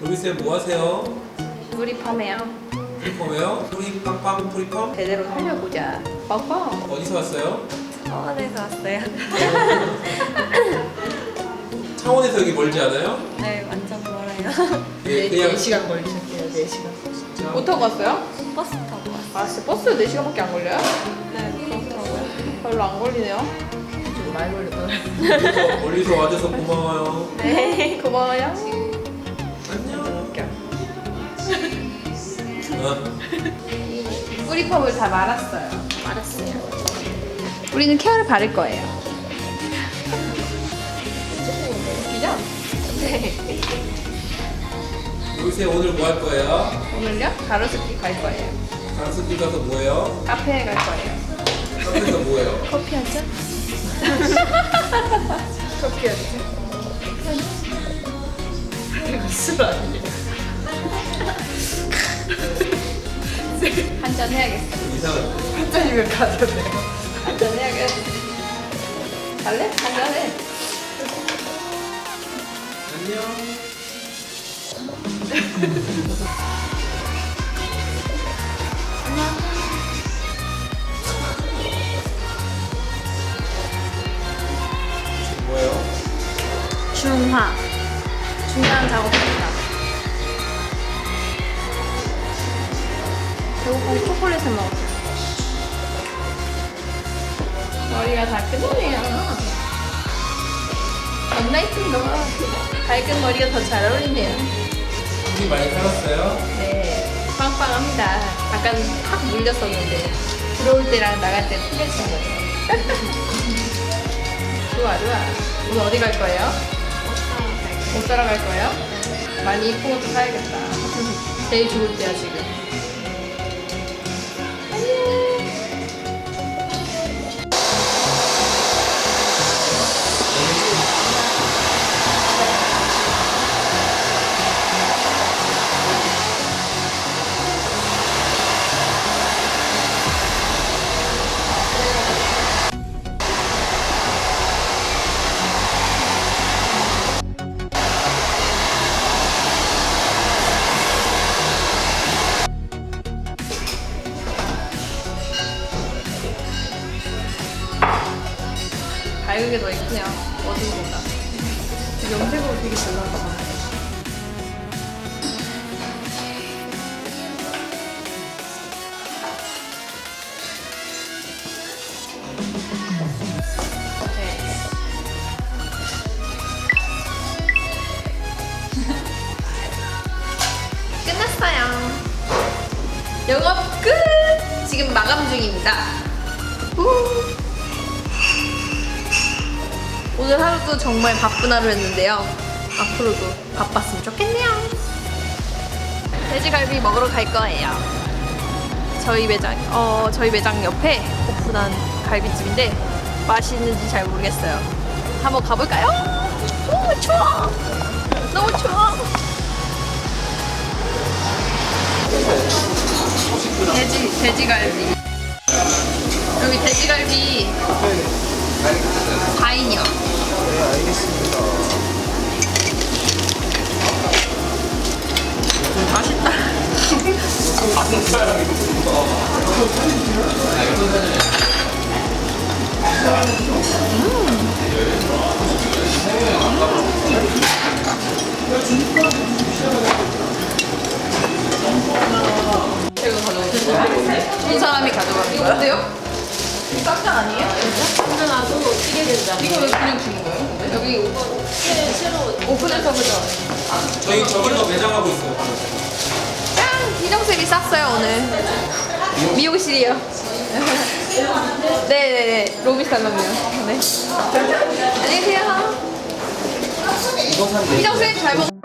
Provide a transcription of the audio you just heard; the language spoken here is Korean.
로비쌤 뭐 하세요? 우리 펌해요. 프리펌이요? 프리 빵빵 프리펌? 제대로 살려보자. 빵빵. 어디서 왔어요? 서원에서 왔어요. 창원에서 여기 멀지 않아요? 네, 완전 멀어요. 예, 그냥 4시간 걸리셨대요, 4시간. 진짜 못 타고 왔어요? 버스 타고 왔어요. 아, 진짜 버스 4시간밖에 안 걸려요? 네, 그렇더라고요. 별로 안 걸리네요. 좀 많이 걸렸더라고요. 멀리서, 멀리서 와줘서 고마워요. 네. 고마워요. 뿌리펌을 다 말았어요. 알았어요. 우리는 케어를 바를 거예요. 웃기죠? 네. 로비쌤 오늘 뭐 할 거예요? 오늘요? 가로수길 갈 거예요. 강습길 가서 뭐해요? 카페에 갈 거예요. 카페에서 뭐해요? 커피 한 잔? 커피 한 잔. 이거 술 아니 해야겠어. 이상한 한 잔이면 가졌네요. 한잔 해야겠어. 갈래? 한잔 해. 안녕. 뭐예요? 중화. 중간 작업입니다. 배고프고 초콜릿을 먹었어요. 머리가 다. 언나이트인가 봐. 밝은 머리가 더 잘 어울리네요. 힘이 많이 살았어요? 네, 빵빵합니다. 약간 탁 물렸었는데 들어올 때랑 나갈 때 틀려진 거죠. 좋아, 좋아. 오늘 어디 갈 거예요? 옷 사러 갈 거예요? 많이 이쁜 것도 사야겠다. 제일 좋을 때야 지금. 밝은 게더 이쁘네요. 어두운 거보다. 염색으로 되게 잘 나온다. 끝났어요. 영업 끝! 지금 마감 중입니다. 후. 오늘 하루도 정말 바쁜 하루였는데요. 앞으로도 바빴으면 좋겠네요. 돼지갈비 먹으러 갈 거예요. 저희 매장, 어, 저희 매장 옆에 오픈한 갈비집인데 맛있는지 잘 모르겠어요. 한번 가볼까요? 오, 추워! 너무 추워! 돼지, 돼지갈비. 여기 돼지갈비 4인이요. 맛있다. 이거 가져오세요. 두 사람이 가져 여기 새로 오픈해서 그죠? 저희 저기서 매장하고 있어요. 짠! 희정쌤이 쌌어요 오늘 미용실이요 네네네 로비 살롱이요 네 안녕히 계세요 이거 산 희정쌤 잘 먹...